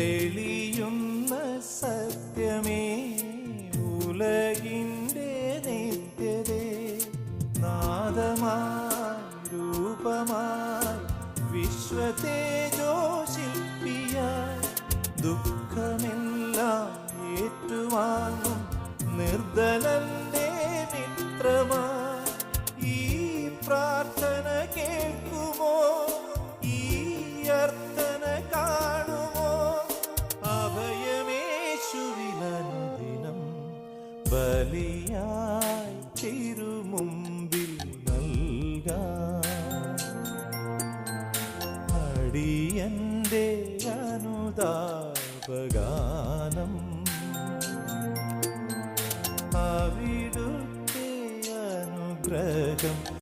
തെളിയുന്ന സത്യമേ ഉലകിന്റെ നിത്യതേ. നാദമായി രൂപമായി വിശ്വതേജോശില്പിയായി ദുഃഖമെല്ലാം ഏറ്റുവാങ്ങും നിർദ്ദലന്റെ മിത്രമായി. ഈ പ്രാർത്ഥന കേ ബലിയായി തിരുമുമ്പിൽ നൽകാൻ അടിയന്റെ അനുതാപഗാനം അവിടുത്തെ അനുഗ്രഹം